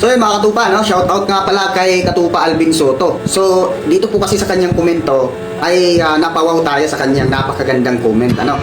So yun mga katupa, no? shout out nga pala kay Katupa Alvin Soto. So dito po kasi sa kanyang komento ay ah, napawaw tayo sa kanyang napakagandang comment. Ano?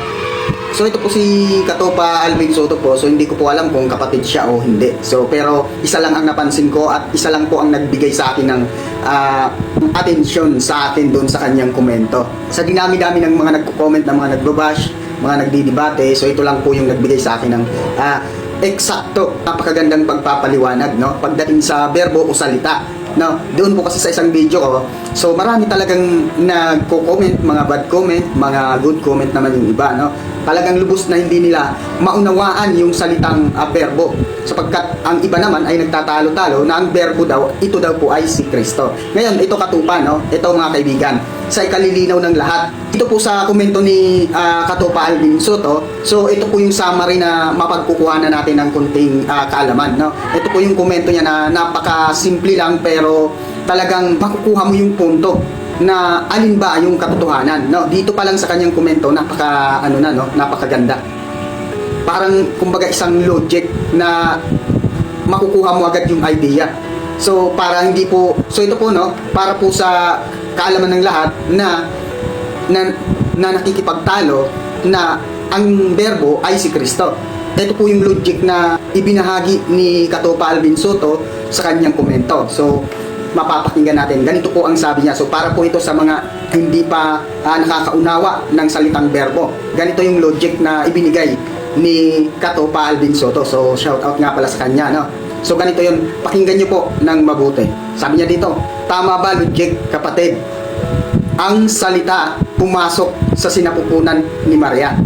So ito po si Katupa Alvin Soto po. So hindi ko po alam kung kapatid siya o hindi. So pero isa lang ang napansin ko at isa lang po ang nagbigay sa akin ng ah, atensyon sa akin doon sa kanyang komento. Sa dinami-dami ng mga nagko-comment ng mga nagbabash, mga nagdidebate, so ito lang po yung nagbigay sa akin ng ah, eksakto, napakagandang pagpapaliwanag, no? Pagdating sa verbo o salita, no? Doon po kasi sa isang video ko, so marami talagang nagko-comment, mga bad comment, mga good comment naman yung iba, no? Talagang lubos na hindi nila maunawaan yung salitang ah, verbo. Sapagkat ang iba naman ay nagtatalo-talo na ang verbo daw, ito daw po ay si Kristo. Ngayon, ito katupa, no? Ito mga kaibigan, sa ikalilinaw ng lahat. Ito po sa komento ni ah, Katupa Alvin Soto. So, ito po yung summary na mapagkukuhanan natin ng kunting ah, kaalaman, no? Ito po yung komento niya na napaka-simple lang pero talagang makukuha mo yung punto na alin ba yung katotohanan, no? Dito pa lang sa kanyang komento, napaka ano na, no? Napakaganda. Parang kumbaga isang logic na makukuha mo agad yung idea. So, para hindi po, so ito po, no, para po sa kaalaman ng lahat na, na, na nakikipagtalo na ang verbo ay si Kristo. Ito po yung logic na ibinahagi ni Katopa Alvin Soto sa kanyang komento. So, mapapakinggan natin. Ganito po ang sabi niya. So, para po ito sa mga hindi pa ah, nakakaunawa ng salitang verbo. Ganito yung logic na ibinigay ni Katopa Alvin Soto. So, shout out nga pala sa kanya, no? So, ganito yun. Pakinggan niyo po ng mabuti. Sabi niya dito, tama ba logic, kapatid? Ang salita pumasok sa sinapupunan ni Maria.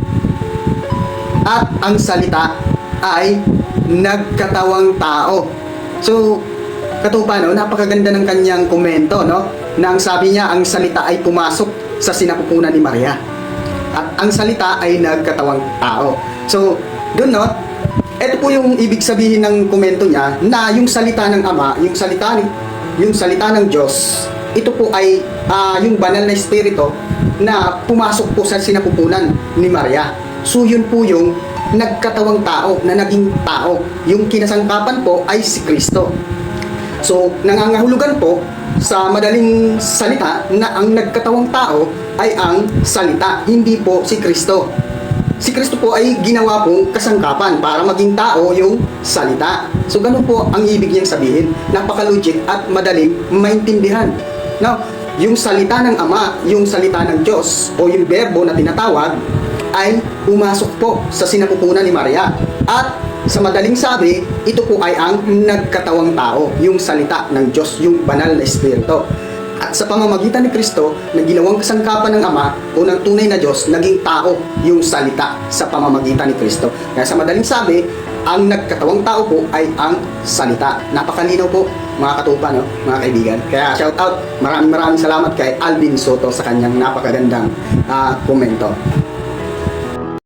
At ang salita ay nagkatawang tao. So, katupa, no? Napakaganda ng kanyang komento, no? Na ang sabi niya, ang salita ay pumasok sa sinapupunan ni Maria. At ang salita ay nagkatawang tao. So, doon, no? Ito po yung ibig sabihin ng komento niya na yung salita ng Ama, yung salita ni yung salita ng Diyos, ito po ay ah, yung banal na espiritu na pumasok po sa sinapupunan ni Maria. So yun po yung nagkatawang tao, na naging tao. Yung kinasangkapan po ay si Kristo. So, nangangahulugan po sa madaling salita na ang nagkatawang tao ay ang salita, hindi po si Kristo. Si Kristo po ay ginawa pong kasangkapan para maging tao yung salita. So, ganun po ang ibig niyang sabihin. Napaka-logic at madaling maintindihan. Now, yung salita ng Ama, yung salita ng Diyos o yung verbo na tinatawag ay pumasok po sa sinapupunan ni Maria. At sa madaling sabi, ito po ay ang nagkatawang tao, yung salita ng Diyos, yung banal na espiritu. At sa pamamagitan ni Kristo, na ginawang kasangkapan ng Ama o ng tunay na Diyos, naging tao yung salita sa pamamagitan ni Kristo. Kaya sa madaling sabi, ang nagkatawang tao po ay ang salita. Napakalinaw po, mga katupa, no? mga kaibigan. Kaya shout out, maraming maraming salamat kay Alvin Soto sa kanyang napakagandang ah, komento.